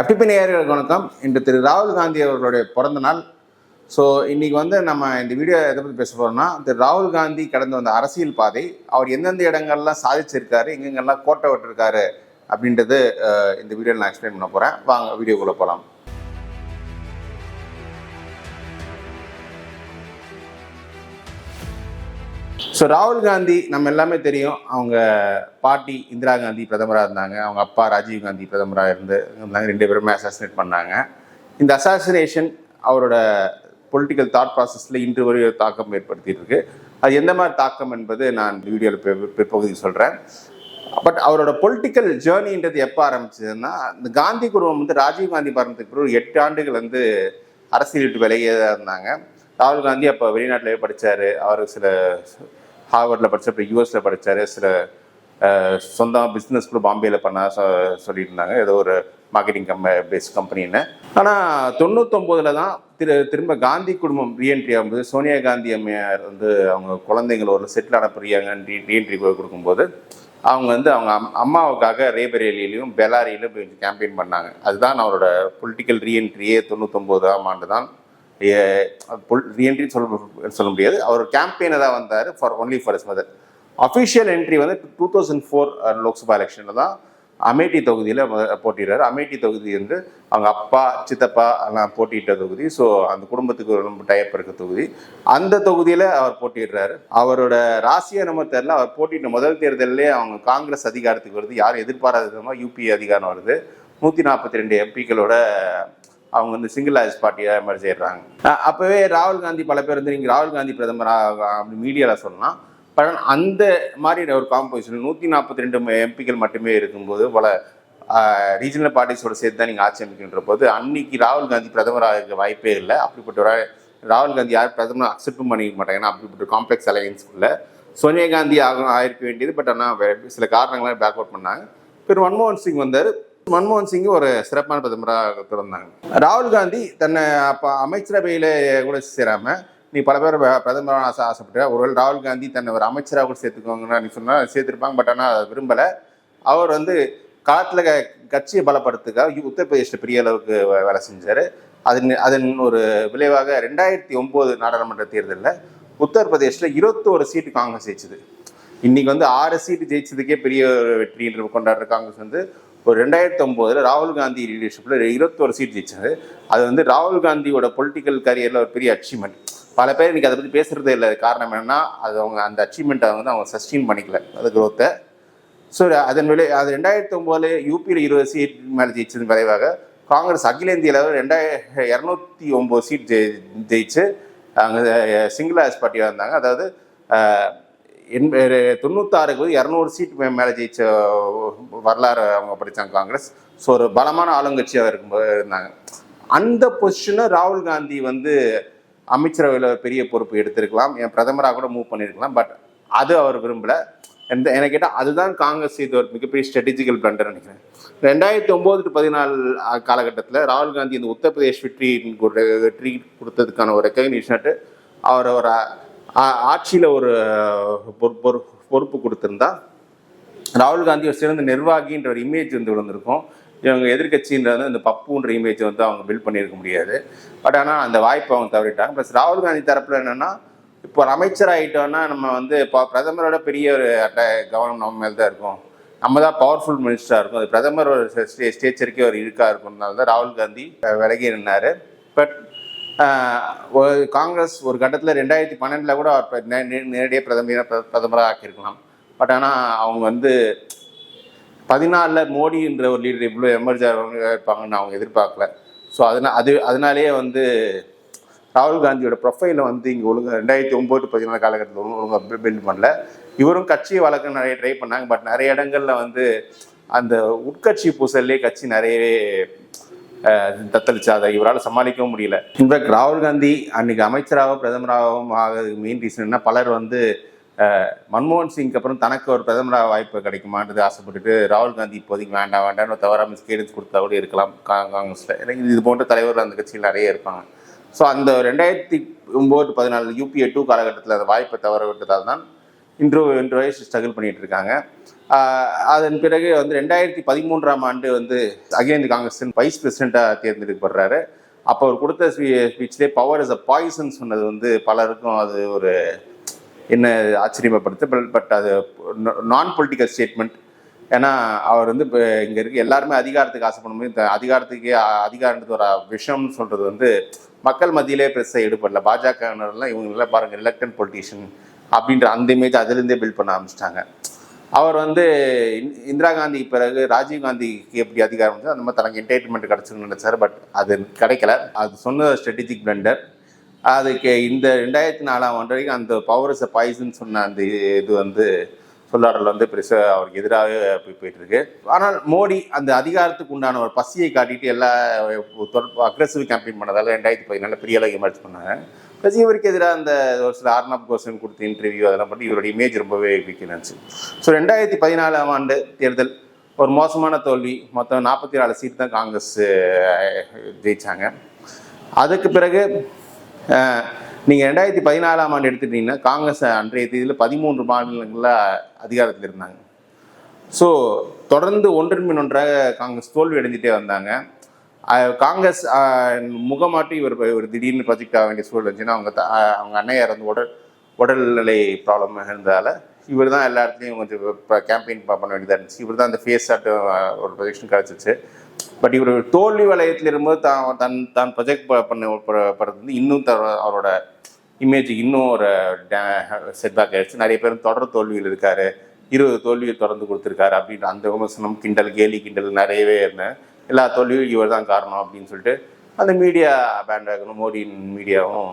FTP நேயர்களுக்கு வணக்கம். இன்று திரு ராகுல் காந்தி அவர்களுடைய பிறந்த நாள். ஸோ இன்னைக்கு வந்து நம்ம இந்த வீடியோ எதை பற்றி பேச போகிறோம்னா திரு ராகுல் காந்தி கடந்து வந்த அரசியல் பாதை அவர் எந்தெந்த இடங்கள்லாம் சாதிச்சிருக்காரு எங்கெங்கெல்லாம் கோட்டை விட்டுருக்காரு அப்படின்றது இந்த வீடியோவில் நான் எக்ஸ்பிளைன் பண்ண போகிறேன் வாங்க வீடியோக்குள்ளே போகலாம் ஸோ ராகுல் காந்தி நம்ம எல்லாமே தெரியும். அவங்க பாட்டி இந்திரா காந்தி பிரதமராக இருந்தாங்க. அவங்க அப்பா ராஜீவ் காந்தி பிரதமராக இருந்து இருந்தாங்க. ரெண்டு பேருமே அசாசினேட் பண்ணாங்க. இந்த அசாசினேஷன் அவரோட பொலிட்டிக்கல் தாட் ப்ராசஸில் இன்று வரை ஒரு தாக்கம் ஏற்படுத்திட்டு இருக்கு. அது எந்த மாதிரி தாக்கம் என்பது நான் வீடியோவில் பிற்பகுதியில் சொல்கிறேன் பட் அவரோட பொலிட்டிக்கல் ஜேர்னின்றது எப்போ ஆரம்பிச்சதுன்னா இந்த காந்தி குடும்பம் வந்து ராஜீவ் காந்தி மரணத்துக்கு பிறகு எட்டு ஆண்டுகள் வந்து அரசியல் விட்டு விலகியே தான் இருந்தாங்க. ராகுல் காந்தி அப்போ வெளிநாட்டிலே படித்தார் அவர் சில ஹார்வர்டில் படித்த அப்புறம் யூஎஸில் படித்தார் சில சொந்தமாக பிஸ்னஸ் கூட பாம்பேயில் பண்ண சொல்லியிருந்தாங்க. ஏதோ ஒரு மார்க்கெட்டிங் கம்ப பேஸ் கம்பெனின்னு ஆனால் தொண்ணூத்தொம்போதில் தான் திரு திரும்ப காந்தி குடும்பம் ரீஎன்ட்ரி ஆகும்போது சோனியா காந்தி அம்மையார் வந்து அவங்க குழந்தைங்கள ஒரு செட்டில் அனுப்புறியாங்க ரீஎன்ட்ரி கொடுக்கும்போது அவங்க வந்து அவங்க அம்- அம்மாவுக்காக ரேபரேலியிலையும் பெலாரியிலும் போய் கேம்பெயின் பண்ணாங்க. அதுதான் அவரோட பொலிட்டிக்கல் ரீஎன்ட்ரியே தொண்ணூத்தொம்போதாம் ஆண்டு தான் ரீஎன்ட்ரின்னு சொல்ல சொல்ல முடியாது. அவர் கேம்பெயினராக வந்தார் for only for his mother official entry வந்து டூ தௌசண்ட் ஃபோர் லோக்சபா எலெக்ஷனில் தான் அமேட்டி தொகுதியில் போட்டிடுறாரு அமேட்டி தொகுதி வந்து அவங்க அப்பா சித்தப்பா எல்லாம் போட்டியிட்ட தொகுதி. ஸோ அந்த குடும்பத்துக்கு ரொம்ப டயப் இருக்க தொகுதி. அந்த தொகுதியில் அவர் போட்டிடுறாரு அவரோட ராசியை நம்ம தெரில அவர் போட்டியிட்ட முதல் தேர்தலிலே அவங்க காங்கிரஸ் அதிகாரத்துக்கு வருது. யாரும் எதிர்பாராத விதமாக யூபி அதிகாரம் வருது. நூற்றி நாற்பத்தி ரெண்டு எம்பிக்களோட அவங்க வந்து சிங்கிள் ஆஸ் பார்ட்டியாக மாதிரி செய்கிறாங்க அப்போவே ராகுல் காந்தி பல பேர் வந்து நீங்கள் ராகுல் காந்தி பிரதமராக அப்படி மீடியாவில் சொல்லலாம். பட் அந்த மாதிரி ஒரு காம்போசிஷன் நூற்றி நாற்பத்தி ரெண்டு எம்பிக்கள் மட்டுமே இருக்கும்போது பல ரீஜனல் பார்ட்டிஸோட சேர்த்து தான் நீங்கள் ஆட்சி அமைக்கின்ற போது அன்னைக்கு ராகுல் காந்தி பிரதமராக இருக்க வாய்ப்பே இல்லை. அப்படிப்பட்ட ராகுல் காந்தி யார் பிரதமர் அக்செப்டும் பண்ணிக்க மாட்டாங்கன்னா அப்படிப்பட்ட காம்ப்ளெக்ஸ் அலையன்ஸ்குள்ள சோனியா காந்தி ஆக ஆயிருக்க வேண்டியது. பட் ஆனால் சில காரணங்களால் பேக் அவுட் பண்ணாங்க. பிறகு மன்மோகன் சிங் வந்தார். மன்மோகன் சிங் ஒரு சிறப்பான பிரதமராக பிறந்தாங்க. ராகுல் காந்தி தன்னை அப்போ அமைச்சரவையில் கூட சேராம நீ பல பேர் பிரதமரான பிரதமராக ஆசை ஆசைப்பட்ட ஒருவேளை ராகுல் காந்தி தன்னை ஒரு அமைச்சராக கூட சேர்த்துக்கோங்கன்னு நீ சொன்னால் சேர்த்துருப்பாங்க. பட் ஆனால் அதை விரும்பலை. அவர் வந்து காலத்தில் கட்சியை பலப்படுத்துக்காக உத்தரப்பிரதேசில் பெரிய அளவுக்கு வேலை செஞ்சார். அதன் அதன் ஒரு விளைவாக ரெண்டாயிரத்தி ஒம்பது நாடாளுமன்ற தேர்தலில் உத்தரப்பிரதேசில் இருபத்தோரு சீட்டு காங்கிரஸ் ஜெயிச்சது. இன்னைக்கு வந்து ஆறு சீட்டு ஜெயிச்சதுக்கே பெரிய ஒரு வெற்றின்ற கொண்டாடுற காங்கிரஸ் வந்து ஒரு ரெண்டாயிரத்தி ஒம்போதில் ராகுல் காந்தி லீடர்ஷிப்பில் இருபத்தோரு சீட் ஜெயிச்சது அது வந்து ராகுல் காந்தியோட பொலிட்டிக்கல் கரியரில் ஒரு பெரிய அச்சீவ்மெண்ட் பல பேர் இன்னைக்கு அதை பற்றி பேசுகிறதே இல்லை. காரணம் என்னென்னா அது அவங்க அந்த அச்சீவ்மெண்ட்டை வந்து அவங்க சஸ்டெயின் பண்ணிக்கல. அது க்ரோத்தை ஸோ அதன் விலை அது ரெண்டாயிரத்தி ஒம்போதில் யூபியில் இருபது சீட் மேலே ஜெயிச்சதன் விளைவாக காங்கிரஸ் அகில இந்திய அளவில் ரெண்டாயிர இரநூத்தி ஒம்பது சீட் ஜெயி ஜெயிச்சு அங்கே சிங்கிள் ஆஸ் பார்ட்டியாக இருந்தாங்க. அதாவது எண் தொண்ணூத்தாறுக்கு இரநூறு சீட் மேலே ஜெயிச்ச வரலாறு அவங்க படித்தாங்க காங்கிரஸ். ஸோ ஒரு பலமான ஆளுங்கட்சியாக இருக்கும்போது இருந்தாங்க. அந்த பொசிஷனை ராகுல் காந்தி வந்து அமைச்சரவையில் பெரிய பொறுப்பு எடுத்திருக்கலாம். என் பிரதமராக கூட மூவ் பண்ணியிருக்கலாம் பட் அது அவர் விரும்பல. எந்த என கேட்டால் அதுதான் காங்கிரஸ் இது ஒரு மிகப்பெரிய ஸ்ட்ராட்டஜிக்கல் பிளண்டர் நினைக்கிறேன். ரெண்டாயிரத்தி ஒம்பது டு பதினாலு காலகட்டத்தில் ராகுல் காந்தி இந்த உத்தரப்பிரதேஷ் வெற்றி வெற்றி கொடுத்ததுக்கான ஒரு ரெக்கக்னிஷன் அவர் ஒரு ஆட்சியில் ஒரு பொறுப்பு கொடுத்துருந்தா ராகுல் காந்தி ஒரு சிறந்த நிர்வாகின்ற ஒரு இமேஜ் வந்து விழுந்திருக்கும். இவங்க எதிர்கட்சின்றது இந்த பப்புன்ற இமேஜ் வந்து அவங்க பில்ட் பண்ணியிருக்க முடியாது. பட் ஆனால் அந்த வாய்ப்பை அவங்க தவறிட்டாங்க. ப்ளஸ் ராகுல் காந்தி தரப்பில் என்னென்னா இப்போ ஒரு அமைச்சர் ஆகிட்டோன்னா நம்ம வந்து இப்போ பிரதமரோட பெரிய ஒரு அட்ட கவனம் நம்ம மேல தான் இருக்கும். நம்ம தான் பவர்ஃபுல் மினிஸ்டராக இருக்கும். அது பிரதமர் ஒரு ஸ்டே ஸ்டேச்சருக்கே ஒரு இருக்காக இருக்கும்னால தான் ராகுல் காந்தி விலகி நின்னார். பட் காங்கிரஸ் ஒரு கட்டத்தில் ரெண்டாயிரத்தி பன்னெண்டில் கூட அவர் ப- நே- நேரடியாக பிரதமராக ஆக்கியிருக்கலாம் பட் ஆனால் அவங்க வந்து பதினாலில் மோடின்ற ஒரு லீடர் இவ்வளோ எமர்ஜர் இருப்பாங்கன்னு அவங்க எதிர்பார்க்கல. ஸோ அதனால் அது அதனாலேயே வந்து ராகுல் காந்தியோட ப்ரொஃபைலை வந்து இங்கே ஒழுங்காக ரெண்டாயிரத்தி ஒம்பது பதினாலு காலகட்டத்தில் ஒழுங்காக பில்ட் பண்ணல. இவரும் கட்சியை வளர்க்க நிறைய ட்ரை பண்ணாங்க. பட் நிறைய இடங்களில் வந்து அந்த உட்கட்சி பூசல்லே கட்சி நிறையவே தத்தளிச்சா அதை இவரால் சமாளிக்கவும் முடியல. இன்ஃபேக்ட் ராகுல் காந்தி அன்னைக்கு அமைச்சராகவும் பிரதமராகவும் ஆகிறதுக்கு மெயின் ரீசன் என்ன பலர் வந்து மன்மோகன் சிங்க்கு அப்புறம் தனக்கு ஒரு பிரதமராக வாய்ப்பு கிடைக்குமான்றது ஆசைப்பட்டுட்டு ராகுல் காந்தி இப்போதைக்கு வேண்டாம் வேண்டாம்னு தவறாக மிஸ்கைடன்ஸ் கொடுத்தா கூட இருக்கலாம் காங்கிரஸில். காங்கிரஸ்ல இது போன்ற தலைவர்கள் அந்த கட்சியில் நிறைய இருப்பாங்க. ஸோ அந்த ரெண்டாயிரத்தி ஒம்பது பதினாலு யூபிஏ டூ காலகட்டத்தில் அந்த வாய்ப்பை தவற விட்டதால் தான் இன்ட்ரோ இன்ட்ரோ ஸ்ட்ரகிள் பண்ணிட்டு இருக்காங்க அதன் பிறகு வந்து ரெண்டாயிரத்தி பதிமூன்றாம் ஆண்டு வந்து அகில காங்கிரஸின் வைஸ் பிரசிடெண்ட்டாக தேர்ந்தெடுக்கப்படுறாரு அப்போ அவர் கொடுத்த ஸ்பீச்லே பவர் இஸ் அ பாய்சன் சொன்னது வந்து பலருக்கும் அது ஒரு என்ன ஆச்சரியப்படுத்து பட் பட் அது நான் பொலிட்டிக்கல் ஸ்டேட்மெண்ட் ஏன்னா அவர் வந்து இப்போ இங்கே இருக்க எல்லாருமே அதிகாரத்துக்கு ஆசைப்படும் இந்த அதிகாரத்துக்கே அதிகாரன்றது ஒரு விஷயம்னு சொல்கிறது வந்து மக்கள் மத்தியிலே பெருசாக ஈடுபடல. பாஜகலாம் இவங்கெல்லாம் பாருங்கள் ரிலக்டன் பொலிட்டீஷியன் அப்படின்ற அந்த இமேஜ் அதுலேருந்தே பில்ட் பண்ண ஆரம்பிச்சிட்டாங்க. அவர் வந்து இந்- இந்திரா காந்தி பிறகு ராஜீவ் காந்திக்கு எப்படி அதிகாரம் வந்து அந்த மாதிரி தனக்கு என்டர்டைன்மெண்ட் கிடச்சுன்னு நினச்சார் பட் அது கிடைக்கல. அது சொன்ன ஸ்ட்ராட்டஜிக் பிளண்டர் அதுக்கு இந்த ரெண்டாயிரத்தி நாலாம் ஆண்டு வரைக்கும் அந்த பவர் இஸ் பாய்சன் சொன்ன அந்த இது வந்து சொல்லாடல் வந்து பெருசாக அவருக்கு எதிராகவே போய் போயிட்டு இருக்கு ஆனால் மோடி அந்த அதிகாரத்துக்கு உண்டான ஒரு பசியை காட்டிட்டு எல்லா அக்ரெசிவ் கேம்பெயின் பண்ணதால் ரெண்டாயிரத்தி பதினாலில் பெரிய அளவு எமர்ஜ் பண்ணாங்க. ப்ளஸ் இவருக்கு எதிராக அந்த ஒரு சில ஆர்னப் கோஷன் கொடுத்த இன்டர்வியூ அதெல்லாம் பண்ணி இவருடைய இமேஜ் ரொம்பவே வீக்கினாச்சு ஸோ ரெண்டாயிரத்தி பதினாலாம் ஆண்டு தேர்தல் ஒரு மோசமான தோல்வி மொத்தம் நாற்பத்தி நாலு சீட் தான் காங்கிரஸ் ஜெயித்தாங்க அதுக்கு பிறகு நீங்கள் ரெண்டாயிரத்தி பதினாலாம் ஆண்டு எடுத்துட்டீங்கன்னா காங்கிரஸ் அன்றைய தேதியில் பதிமூன்று மாநிலங்களில் அதிகாரத்தில் இருந்தாங்க. ஸோ தொடர்ந்து ஒன்றின் பின் ஒன்றாக காங்கிரஸ் தோல்வி அடைஞ்சிட்டே வந்தாங்க. காங்கிரஸ் முகமாட்டி இவர் ஒரு திடீர்னு ப்ரொஜெக்ட் ஆக வேண்டிய சூழல் இருந்துச்சுன்னா அவங்க அவங்க அன்னையார் வந்து உடல் உடல்நிலை ப்ராப்ளம் இருந்ததால் இவர் தான் எல்லா இடத்துலையும் கொஞ்சம் இப்போ கேம்பெயின் பண்ண வேண்டியதாக இருந்துச்சு. இவர் தான் அந்த ஃபேஸ் ஆட்டு ஒரு ப்ரொஜெக்ஷன் கிடச்சிச்சு. பட் இவர் தோல்வி வலயத்தில் இருக்கும்போது தான் தன் தான் ப்ரொஜெக்ட் பண்ண படுறது வந்து இன்னும் த அவரோட இமேஜ் இன்னும் ஒரு செட்பேக் ஆகிடுச்சு நிறைய பேர் தொடர் தோல்வியில் இருக்காரு. இருபது தோல்வியை தொடர்ந்து கொடுத்துருக்காரு அப்படின்ற அந்த விமர்சனம் கிண்டல் கேலி கிண்டல் நிறையவே இருந்தேன். எல்லா தோல்வியும் இவர் தான் காரணம் அப்படின்னு சொல்லிட்டு அந்த மீடியா பேண்ட் மோடியின் மீடியாவும்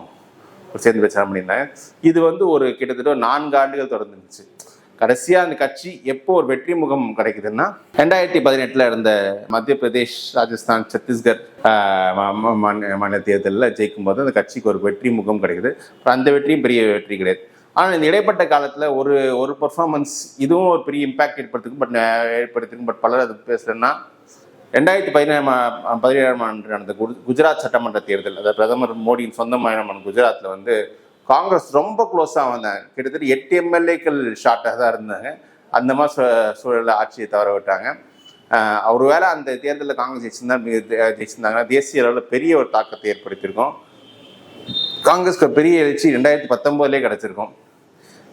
ஒரு சேர்ந்து பிரச்சாரம் பண்ணியிருந்தாங்க இது வந்து ஒரு கிட்டத்தட்ட நான்கு ஆண்டுகள் தொடர்ந்துருந்துச்சு. கடைசியாக அந்த கட்சி எப்போ ஒரு வெற்றி முகம் கிடைக்குதுன்னா ரெண்டாயிரத்தி பதினெட்டில் இருந்த மத்திய பிரதேஷ் ராஜஸ்தான் சத்தீஸ்கர் மாநில மாநில தேர்தலில் ஜெயிக்கும் போது அந்த கட்சிக்கு ஒரு வெற்றி முகம் கிடைக்குது. அப்புறம் அந்த வெற்றியும் பெரிய வெற்றி கிடையாது. ஆனால் இந்த இடைப்பட்ட காலத்தில் ஒரு ஒரு பர்ஃபார்மன்ஸ் இதுவும் ஒரு பெரிய இம்பாக்ட் ஏற்படுத்துக்கும் பட் ஏற்படுத்திருக்கும் பட் பலர் அது பேசுகிறேன்னா ரெண்டாயிரத்தி பதினேழாம் பதினேழாம் ஆண்டு நடந்த குஜராத் சட்டமன்ற தேர்தல். அதாவது பிரதமர் மோடியின் சொந்த மாநிலமான குஜராத்தில் வந்து காங்கிரஸ் ரொம்ப க்ளோஸாக வந்தாங்க. கிட்டத்தட்ட எட்டு எம்எல்ஏக்கள் ஷார்ட்டாக தான் இருந்தாங்க. அந்த மாதிரி சூழலில் ஆட்சியை தவற விட்டாங்க. அவர் ஒருவேளை அந்த தேர்தலில் காங்கிரஸ் ஜெயிச்சிருந்தா ஜெயிச்சிருந்தாங்கன்னா தேசிய அளவில் பெரிய ஒரு தாக்கத்தை ஏற்படுத்தியிருக்கோம். காங்கிரஸ்க்கு பெரிய எழுச்சி ரெண்டாயிரத்தி பத்தொம்போதுலேயே கிடச்சிருக்கும்.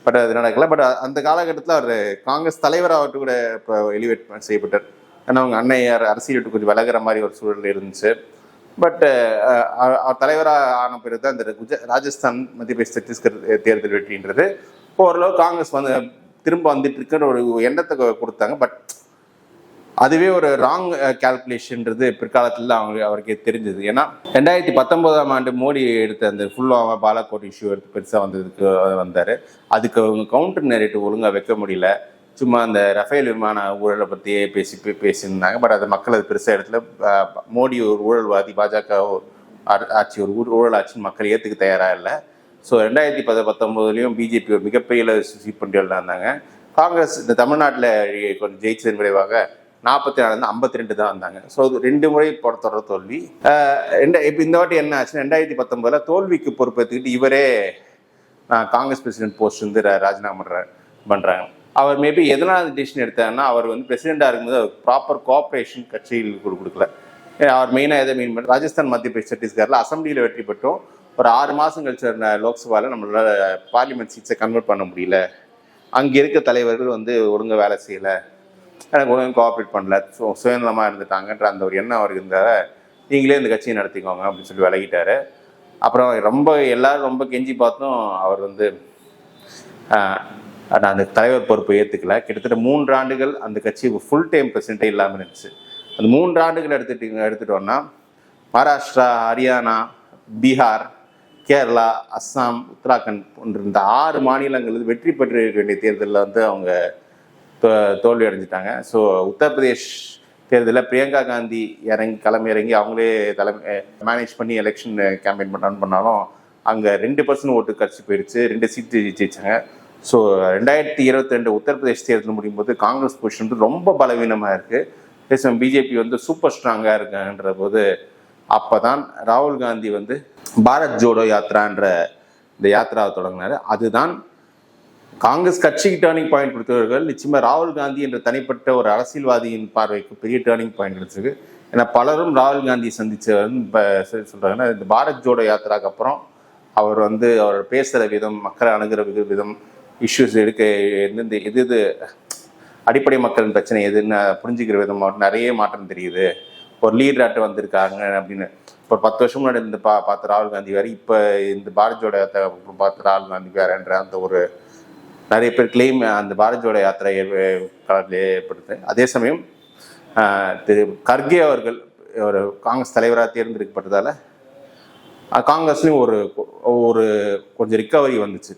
பட் அது நடக்கல. பட் அந்த காலகட்டத்தில் அவர் காங்கிரஸ் தலைவராக கூட இப்போ எலிவேட் செய்யப்பட்டார். ஏன்னா அவங்க அன்னையார் அரசியல் விட்டு கொஞ்சம் விலகிற மாதிரி ஒரு சூழல் இருந்துச்சு. பட்டு அவர் தலைவராக ஆன பிறகு தான் இந்த குஜ ராஜஸ்தான் மத்திய பிரதேச சத்தீஸ்கர் தேர்தல் வெற்றின்றது. ஓரளவு காங்கிரஸ் வந்து திரும்ப வந்துட்டு இருக்குன்ற ஒரு எண்ணத்தை கொடுத்தாங்க. பட் அதுவே ஒரு ராங் கால்குலேஷன்ன்றது பிற்காலத்தில் அவங்க அவருக்கு தெரிஞ்சது. ஏன்னா ரெண்டாயிரத்தி பத்தொன்பதாம் ஆண்டு மோடி எடுத்த அந்த ஃபுல்லாக பாலாகோட் இஷ்யூ எடுத்து பெருசாக வந்ததுக்கு வந்தார். அதுக்கு அவங்க கவுண்டர் நேரேட்டிவ் ஒழுங்காக வைக்க முடியல. சும்மா அந்த ரஃபேல் விமான ஊழலை பற்றியே பேசி பே- பேசியிருந்தாங்க. பட் அது மக்கள் அது பெருசாக இடத்துல மோடி ஒரு ஊழல்வாதி பாஜக ஆட்சி ஒரு ஊழல் ஊழல் ஆட்சின்னு மக்கள் ஏற்றுக்க தயாராக இல்லை. ஸோ ரெண்டாயிரத்தி பத பத்தொம்போதுலேயும் பிஜேபி ஒரு மிகப்பெரிய சீட் பண்ணிட்டு இருந்தாங்க. காங்கிரஸ் இந்த தமிழ்நாட்டில் கொஞ்சம் ஜெயிச்சதன் விளைவாக நாற்பத்தி நாலுலேருந்து ஐம்பத்தி ரெண்டு தான் வந்தாங்க. ஸோ ரெண்டு முறை பொ- தொடர் தோல்வி. ரெண்டு இப்போ இந்த வாட்டி என்ன ஆச்சுன்னா ரெண்டாயிரத்தி பத்தொம்போதில் தோல்விக்கு பொறுப்பேற்றுக்கிட்டு இவரே நான் காங்கிரஸ் பிரசிடென்ட் போஸ்ட் வந்து ரா- ராஜினாமா பண்ணுறேன் பண்ணுறாங்க அவர் மேபி எதனால் டிசிஷன் எடுத்தாருன்னா அவர் வந்து பிரசிடெண்டாக இருக்கும்போது அவர் ப்ராப்பர் கோஆப்ரேஷன் கட்சியில் கொடுக்கல. அவர் மெயினாக எதை மீன் பண்ண ராஜஸ்தான் மத்திய பிரதேஷ் சத்தீஸ்கரில் அசம்பிளியில் வெற்றி பெற்றோம். ஒரு ஆறு மாதம் கழிச்சு லோக்சபாவில் நம்மளால் பார்லிமெண்ட் சீட்ஸை கன்வெர்ட் பண்ண முடியல. அங்கே இருக்க தலைவர்கள் வந்து ஒழுங்காக வேலை செய்யலை. எனக்கு ஒழுங்கு கோஆப்ரேட் பண்ணல. சு சுயநலமாக இருந்துட்டாங்கன்ற அந்த ஒரு எண்ணம் அவருக்கு இருந்தால நீங்களே இந்த கட்சியை நடத்திக்கோங்க அப்படின்னு சொல்லி விலகிட்டாரு. அப்புறம் ரொம்ப எல்லாரும் ரொம்ப கெஞ்சி பார்த்தும். அவர் வந்து நான் அந்த தலைவர் பொறுப்பை ஏற்றுக்கல கிட்டத்தட்ட மூன்று ஆண்டுகள் அந்த கட்சி ஃபுல் டைம் பிரசிடென்ட்டே இல்லாமல் இருந்துச்சு. அந்த மூன்று ஆண்டுகள் எடுத்துட்டு எடுத்துட்டோம்னா மகாராஷ்டிரா ஹரியானா பீகார் கேரளா அஸ்ஸாம் உத்தராகண்ட் போன்ற இந்த ஆறு மாநிலங்கள் வெற்றி பெற்று இருக்க வேண்டிய தேர்தலில் வந்து அவங்க தோ- தோல்வி அடைஞ்சிட்டாங்க. ஸோ உத்தரப்பிரதேஷ் தேர்தலில் பிரியங்கா காந்தி இறங்கி களம் இறங்கி அவங்களே தலைமை மேனேஜ் பண்ணி எலெக்ஷன் கேம்பெயின் பண்ணான்னு பண்ணாலும் அங்கே ரெண்டு பர்சன்ட் ஓட்டு கட்சி போயிடுச்சு ரெண்டு சீட்டு ஜெயிச்சாங்க. ஸோ ரெண்டாயிரத்தி இருபத்தி ரெண்டு உத்தரப்பிரதேஷ் தேர்தல் முடியும் போது காங்கிரஸ் பொசிஷன் வந்து ரொம்ப பலவீனமாக இருக்குது பிஜேபி வந்து சூப்பர் ஸ்ட்ராங்காக இருக்காங்கன்ற போது அப்போ தான் ராகுல் காந்தி வந்து பாரத் ஜோடோ யாத்ரான்ற இந்த யாத்திராவை தொடங்கினார். அதுதான் காங்கிரஸ் கட்சிக்கு டேர்னிங் பாயிண்ட் கொடுத்தவர்கள் நிச்சயமாக ராகுல் காந்தி என்ற தனிப்பட்ட ஒரு அரசியல்வாதியின் பார்வைக்கு பெரிய டேர்னிங் பாயிண்ட் கிடைச்சிருக்கு. ஏன்னா பலரும் ராகுல் காந்தியை சந்திச்சவர் இப்போ இந்த பாரத் ஜோடோ யாத்திராக்கு அப்புறம் அவர் வந்து அவர் பேசுகிற விதம் மக்களை அணுகிற வித- விதம் இஷ்யூஸ் எடுக்க எந்தெந்த எது எது அடிப்படை மக்களின் பிரச்சனை எதுன்னு புரிஞ்சுக்கிற விதமாக நிறைய மாற்றம் தெரியுது. ஒரு லீடராட்டு வந்திருக்காங்க அப்படின்னு. ஒரு பத்து வருஷம் முன்னாடி இருந்து பா பார்த்த ராகுல் காந்தி வேறு இப்போ இந்த பாரதியோட பார்த்த ராகுல் காந்தி வேறன்ற அந்த ஒரு நிறைய பேர் கிளைம் அந்த பாரதியோட யாத்திரை காலத்தில் ஏற்படுது. அதே சமயம் திரு கர்கே அவர்கள் ஒரு காங்கிரஸ் தலைவராக தேர்ந்தெடுக்கப்பட்டதால் காங்கிரஸ்லேயும் ஒரு ஒரு கொஞ்சம் ரிக்கவரி வந்துச்சு.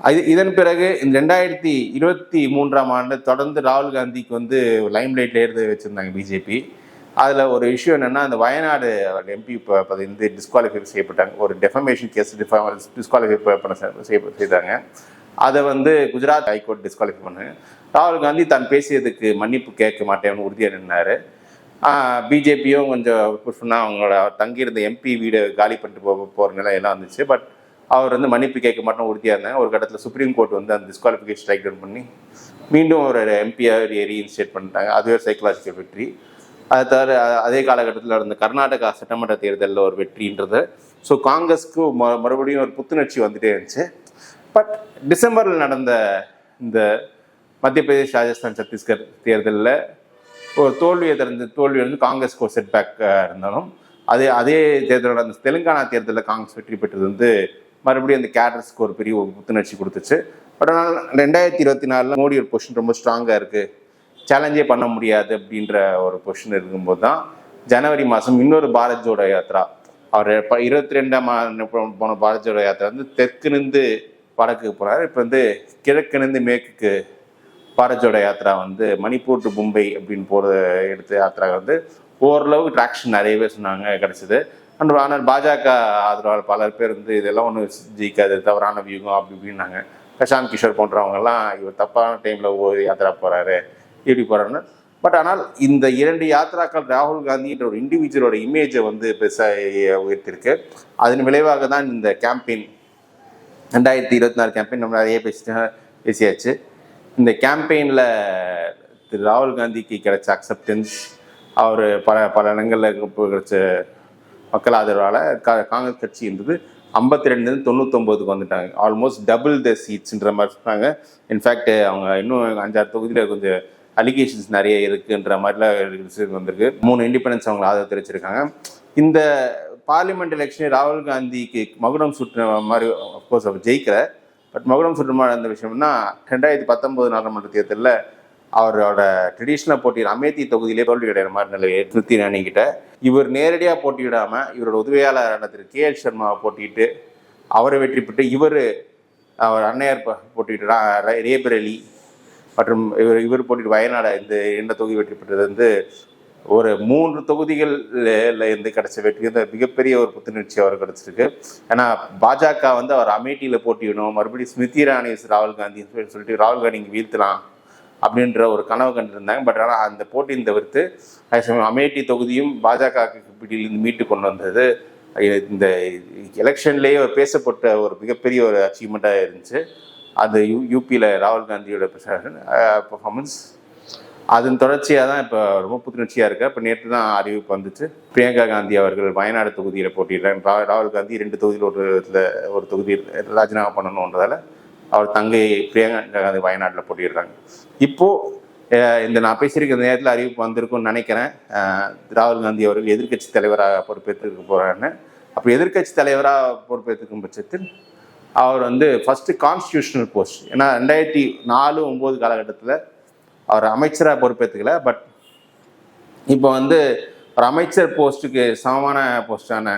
அது இதன் பிறகு இந்த ரெண்டாயிரத்தி இருபத்தி மூன்றாம் ஆண்டு தொடர்ந்து ராகுல் காந்திக்கு வந்து லைம் லைட்ல ஏறது வச்சுருந்தாங்க பிஜேபி. அதில் ஒரு இஷ்யூ என்னென்னா அந்த வயநாடு எம்பி பதவி வந்து டிஸ்குவாலிஃபை செய்யப்பட்டாங்க. ஒரு டெஃபமேஷன் கேஸ் டிஸ்குவாலிஃபை பண்ண செய்ய- செய்தாங்க. அதை வந்து குஜராத் ஹைகோர்ட் டிஸ்குவாலிஃபை பண்ணு. ராகுல் காந்தி தான் பேசியதுக்கு மன்னிப்பு கேட்க மாட்டேன்னு உறுதியாக நின்னார். பிஜேபியும் கொஞ்சம் புஷ் அவங்களோட தங்கியிருந்த எம்பி வீடு காலி பண்ணிட்டு போக போகிற நிலை எல்லாம் வந்துச்சு பட் அவர் வந்து மன்னிப்பு கேட்க மாட்டோம் உறுதியாக இருந்தாங்க. ஒரு கட்டத்தில் சுப்ரீம் கோர்ட் வந்து அந்த டிஸ்குவாலிஃபிகேஷன் ஸ்ட்ரைக் டவுன் பண்ணி மீண்டும் ஒரு எம்பியாக ரீஇன்ஸ்டேட் பண்ணிட்டாங்க. அதுவே சைக்கலாஜிக்கல் வெற்றி அதை தவிர அதே காலகட்டத்தில் நடந்த கர்நாடகா சட்டமன்ற தேர்தலில் ஒரு வெற்றின்றது. ஸோ காங்கிரஸ்க்கு ம- மறுபடியும் ஒரு புத்துணர்ச்சி வந்துட்டே இருந்துச்சு. பட் டிசம்பரில் நடந்த இந்த மத்திய பிரதேஷ் ராஜஸ்தான் சத்தீஸ்கர் தேர்தலில் ஒரு தோல்வியை திறந்து தோல்வி வந்து காங்கிரஸ்க்கு ஒரு செட்பேக் இருந்தாலும் அதே அதே தேர்தலோட அந்த தெலுங்கானா தேர்தலில் காங்கிரஸ் வெற்றி பெற்றது வந்து மறுபடியும் அந்த கேடர்ஸ்க்கு ஒரு பெரிய ஒரு புத்துணர்ச்சி கொடுத்துச்சு. பட் ஆனால் ரெண்டாயிரத்தி இருபத்தி நாலில் மோடி ஒரு பொசிஷன் ரொம்ப ஸ்ட்ராங்காக இருக்குது சேலஞ்சே பண்ண முடியாது அப்படின்ற ஒரு பொசிஷன் இருக்கும்போது தான் ஜனவரி மாதம் இன்னொரு பாரத் ஜோடோ யாத்ரா அவர் இப்போ இருபத்தி ரெண்டாம் போன பாரத் ஜோடோ யாத்திரா வந்து தெற்குனிருந்து வடக்குக்கு போகிறாரு இப்போ வந்து கிழக்குனிருந்து மேற்குக்கு பாரத் ஜோடோ யாத்ரா வந்து மணிப்பூர் டு மும்பை அப்படின்னு போகிற எடுத்த யாத்திரா வந்து ஓரளவு ட்ராக்ஷன் நிறையவே சொன்னாங்க கிடச்சிது. அண்ட் ஆனால் பாஜக ஆதரவாளர் பலர் பேர் வந்து இதெல்லாம் ஒன்றும் ஜெயிக்காது தவறான வியூகம் அப்படி இப்படின்னாங்க. பிரசாந்த் கிஷோர் போன்றவங்கெல்லாம் இவர் தப்பான டைமில் ஒவ்வொரு யாத்திரா போகிறாரு இப்படி போகிறாருன்னு பட் ஆனால் இந்த இரண்டு யாத்திராக்கள் ராகுல் காந்தின்ற ஒரு இண்டிவிஜுவலோட இமேஜை வந்து பெருசாக உயர்த்திருக்கு. அதன் விளைவாக தான் இந்த கேம்பெயின் ரெண்டாயிரத்தி இருபத்தி நாலு கேம்பெயின் நம்ம நிறைய பேசி பேசியாச்சு. இந்த கேம்பெயினில் திரு ராகுல் காந்திக்கு கிடைச்ச அக்செப்டன்ஸ் அவர் பல பல இடங்களில் கிடைச்ச மக்கள் ஆதரவால் கா காங்கிரஸ் கட்சி இருந்தது ஐம்பத்தி ரெண்டுலேருந்து தொண்ணூத்தொம்போதுக்கு வந்துட்டாங்க. ஆல்மோஸ்ட் டபுள் த சீட்ஸ்ன்ற மாதிரி சொன்னாங்க. இன்ஃபேக்ட் அவங்க இன்னும் அஞ்சாறு தொகுதியில் கொஞ்சம் அலிகேஷன்ஸ் நிறைய இருக்குன்ற மாதிரிலாம் வந்திருக்கு. மூணு இண்டிபெண்டன்ஸ் அவங்க ஆதரவு தெரிவிச்சிருக்காங்க இந்த பார்லிமெண்ட் எலெக்ஷன் ராகுல் காந்திக்கு மகுடம் சுட்டுற மாதிரி அஃப்கோர்ஸ் அவர் ஜெயிக்கிற பட் மகுடம் சுட்டுற மாதிரி அந்த விஷயம்னா ரெண்டாயிரத்தி பத்தொம்போது நாடாளுமன்ற தேர்தலில் அவரோட ட்ரெடிஷ்னல் போட்டியில் அமேத்தி தொகுதியிலே தோல்வி அடைகிற மாதிரி நிலையை திருப்தி அணிக்கிட்ட இவர் நேரடியாக போட்டியிடாமல் இவரோட உதவியாளரான திரு கே எல் சர்மாவை போட்டியிட்டு அவரை வெற்றி பெற்று இவர் அவர் அன்னையார் போட்டிட்டு ரேபரலி மற்றும் இவர் இவர் போட்டிட்டு வயநாடு இந்த இந்த தொகுதி வெற்றி பெற்றது வந்து ஒரு மூன்று தொகுதிகள்ல இருந்து கிடைச்ச வெற்றி. வந்து மிகப்பெரிய ஒரு புத்துணர்ச்சி அவர் கிடைச்சிருக்கு. ஏன்னா பாஜக வந்து அவர் அமேட்டியில் போட்டியிடணும் மறுபடியும் ஸ்மிருதி இரானி ராகுல் காந்தி சொல்லிட்டு ராகுல் காந்தி இங்கே வீழ்த்தலாம். அப்படின்ற ஒரு கனவு கண்டிருந்தாங்க. பட் ஆனால் அந்த போட்டியின் தவிர்த்து அதே சமயம் அமேட்டி தொகுதியும் பாஜக பிடியிலிருந்து மீட்டு கொண்டு வந்தது. இந்த எலெக்ஷன்லேயே ஒரு பேசப்பட்ட ஒரு மிகப்பெரிய ஒரு அச்சீவ்மெண்ட்டாக இருந்துச்சு. அது யூ யூபியில் ராகுல் காந்தியோட பர்ஃபார்மன்ஸ் அதன் தொடர்ச்சியாக தான் இப்போ ரொம்ப புத்துணர்ச்சியாக இருக்குது இப்போ நேற்று தான் அறிவிப்பு வந்துச்சு. பிரியங்கா காந்தி அவர்கள் வயநாடு தொகுதியில் போட்டிடுறாங்க ராகுல் காந்தி ரெண்டு தொகுதியில் ஒரு இதில் ஒரு தொகுதியில் ராஜினாமா பண்ணணுன்றதால அவர் தங்கை பிரியங்கா காந்தி வயநாட்டில் போட்டிடுறாங்க இப்போது இந்த நான் பேசியிருக்கிற நேரத்தில் அறிவிப்பு வந்திருக்கும்னு நினைக்கிறேன். ராகுல் காந்தி அவர்கள் எதிர்க்கட்சி தலைவராக பொறுப்பேற்றுக்க போகிறாருன்னு அப்போ எதிர்க்கட்சி தலைவராக பொறுப்பேற்றுக்கும் பட்சத்தில் அவர் வந்து ஃபஸ்ட்டு கான்ஸ்டியூஷனல் போஸ்ட் ஏன்னா ரெண்டாயிரத்தி நாலு ஒம்பது காலகட்டத்தில் அவர் அமைச்சராக பொறுப்பேற்றுக்கல பட் இப்போ வந்து ஒரு அமைச்சர் போஸ்ட்டுக்கு சமமான போஸ்டான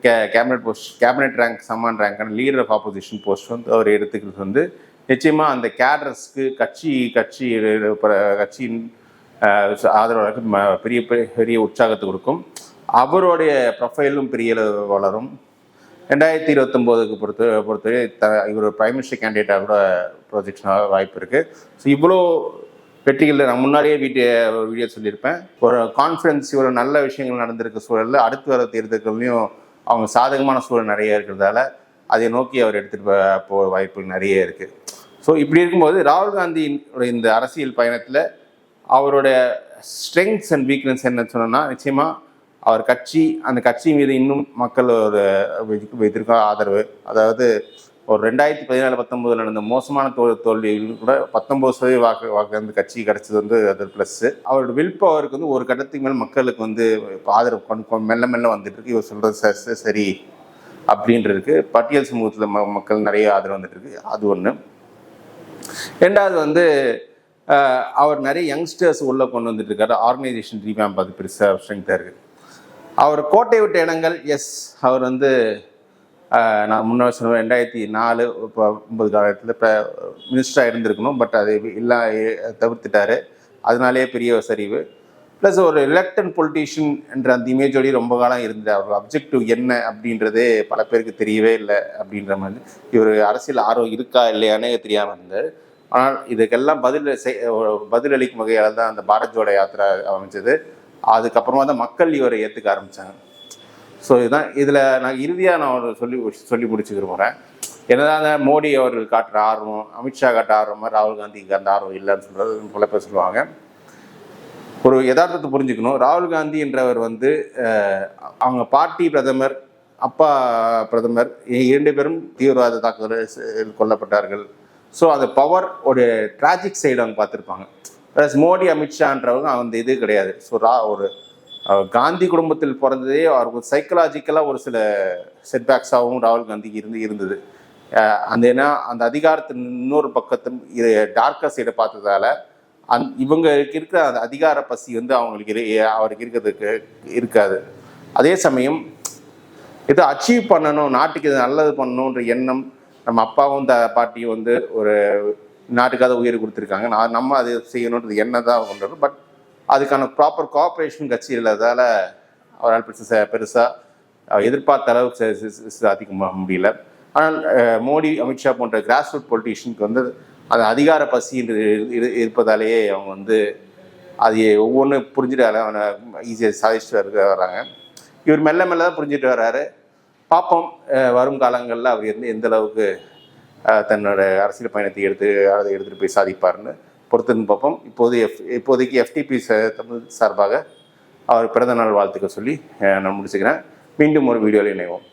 கே கேபினட் போஸ்ட் கேபினட் ரேங்க் சம்மான் ரேங்கான லீடர் ஆஃப் ஆப்போசிஷன் போஸ்ட் வந்து அவர் எடுத்துக்கிறது வந்து நிச்சயமாக அந்த கேடர்ஸ்க்கு கட்சி கட்சி கட்சியின் ஆதரவாளர்கள் ம- பெரிய பெரிய- பெரிய உற்சாகத்தை கொடுக்கும். அவருடைய ப்ரொஃபைலும் பெரிய வளரும். ரெண்டாயிரத்தி இருபத்தொம்போதுக்கு பொறுத்த பொறுத்தவரை த இவர் பிரைம் மினிஸ்டர் கேண்டிடேட்டாக கூட ப்ரொஜெக்ஷனாக வாய்ப்பு இருக்குது ஸோ இவ்வளோ வெற்றிகள் நான் முன்னாடியே வீட்டு வீடியோ சொல்லியிருப்பேன். ஒரு கான்ஃபிடன்ஸ் இவ்வளோ நல்ல விஷயங்கள் நடந்திருக்க சூழலில் அடுத்து வர தேர்தல்கள்லையும் அவங்க சாதகமான சூழல் நிறைய இருக்கிறதால அதை நோக்கி அவர் எடுத்துகிட்டு போக வாய்ப்புகள் நிறைய இருக்குது ஸோ இப்படி இருக்கும்போது ராகுல் காந்தியின் இந்த அரசியல் பயணத்தில் அவருடைய ஸ்ட்ரெங்க்ஸ் அண்ட் வீக்னஸ் என்ன சொன்னோன்னா நிச்சயமாக அவர் கட்சி அந்த கட்சி மீது இன்னும் மக்கள் ஒரு வைத்திருக்க ஆதரவு அதாவது ஒரு ரெண்டாயிரத்தி பதினாலு பத்தொம்போதில் நடந்த மோசமான தோ தோல்வியில் கூட பத்தொம்போது சதவீத வாக்கு வாக்கு வந்து கட்சி கிடச்சது வந்து அது ப்ளஸ்ஸு அவரோட வில் பவருக்கு வந்து ஒரு கட்டத்துக்கு மேல் மக்களுக்கு வந்து ஆதரவு மெல்ல மெல்ல வந்துட்டு இருக்கு. இவர் சொல்கிறது சரி அப்படின்றது பட்டியல் சமூகத்தில் ம மக்கள் நிறைய ஆதரவு வந்துட்டு இருக்கு. அது ஒன்று ரெண்டாவது வந்து அவர் நிறைய யங்ஸ்டர்ஸ் உள்ளே கொண்டு வந்துட்டு இருக்காரு. ஆர்கனைசேஷன் ரீவேம்ப் அது பெருசாக ஸ்ட்ரென்த்தாக இருக்குது அவர் கோட்டை விட்ட இடங்கள் எஸ் அவர் வந்து நான் முன்னாடி சொன்ன ரெண்டாயிரத்தி நாலு இப்போ ஒன்பது காலத்தில் இப்போ மினிஸ்டராக இருந்திருக்கணும் பட் அது இல்லா தவிர்த்துட்டார். அதனாலேயே பெரிய சரிவு. ப்ளஸ் ஒரு எலெக்டன் பொலிட்டீஷியன் என்ற அந்த இமேஜோடய ரொம்ப காலம் இருந்தது. அவர் அப்ஜெக்டிவ் என்ன அப்படின்றதே பல பேருக்கு தெரியவே இல்லை அப்படின்ற மாதிரி. இவர் அரசியல் ஆர்வம் இருக்கா இல்லையானே தெரியாமல் இருந்தார். ஆனால் இதுக்கெல்லாம் பதில் செய்- ஒரு பதிலளிக்கும் வகையால் தான் அந்த பாரத் ஜோட யாத்திரை அமைஞ்சது. அதுக்கப்புறமா தான் மக்கள் இவரை ஏற்றுக்க ஆரம்பித்தாங்க ஸோ இதுதான் இதில் நான் இறுதியாக நான் ஒரு சொல்லி சொல்லி முடிச்சு போகிறேன் என்னதான் அந்த மோடி அவர்கள் காட்டுற ஆர்வம் அமித்ஷா காட்டுற ஆர்வம் ராகுல் காந்திக்கு அந்த ஆர்வம் இல்லைன்னு சொல்கிறது பல பேர் சொல்லுவாங்க. ஒரு யதார்த்தத்தை புரிஞ்சுக்கணும். ராகுல் காந்தி என்றவர் வந்து அவங்க பாட்டி பிரதமர் அப்பா பிரதமர் இரண்டு பேரும் தீவிரவாத தாக்குதல் கொல்லப்பட்டார்கள். ஸோ அந்த பவர் ஒரு டிராஜிக் சைடு அவங்க பார்த்துருப்பாங்க. ப்ளஸ் மோடி அமித்ஷான்றவங்க அந்த இது கிடையாது. ஸோ ரா ஒரு காந்தி குடும்பத்தில் பிறந்ததே அவருக்கு சைக்கலாஜிக்கலாக ஒரு சில செட்பேக்ஸாகவும் ராகுல் காந்திக்கு இருந்து இருந்தது. அந்த ஏன்னா அந்த அதிகாரத்தின் இன்னொரு பக்கத்தும் இது டார்க்கர் சைடை பார்த்ததால அந் இவங்களுக்கு இருக்கிற அந்த அதிகார பசி வந்து அவங்களுக்கு அவருக்கு இருக்கிறதுக்கு இருக்காது. அதே சமயம் இதை அச்சீவ் பண்ணணும் நாட்டுக்கு இது நல்லது பண்ணணுன்ற எண்ணம் நம்ம அப்பாவும் த பாட்டியும் வந்து ஒரு நாட்டுக்காக உயிர் கொடுத்துருக்காங்க. நான் நம்ம அதை செய்யணுன்றது எண்ணம் தான் பட் அதுக்கான ப்ராப்பர் கோஆப்ரேஷன் கட்சி இல்லாதால அவரால் பெருசாக பெருசாக எதிர்பார்த்த அளவுக்கு சாதிக்க முடியல. ஆனால் மோடி அமித்ஷா போன்ற கிராஸ் ரூட் பொலிட்டீஷியனுக்கு வந்து அது அதிகார பசி என்று இரு- இரு- இருப்பதாலேயே அவங்க வந்து அது ஒவ்வொன்றும் புரிஞ்சுட்டு அவனை ஈஸியாக சாதிச்சுட்டு இருக்க வராங்க. இவர் மெல்ல மெல்ல தான் புரிஞ்சுட்டு வர்றாரு பார்ப்போம் வரும் காலங்களில் அவர் எந்த எந்த அளவுக்கு தன்னோட அரசியல் பயணத்தை எடுத்து அதை எடுத்துகிட்டு போய் சாதிப்பார்னு பொறுத்துன்னு பார்ப்போம். இப்போது எஃப் இப்போதைக்கு எஃப்டிபி தமிழ் சார்பாக அவர் பிறந்த நாள் வாழ்த்துக்கள் சொல்லி நான் முடிச்சுக்கிறேன். மீண்டும் ஒரு வீடியோவில் இணைவோம்.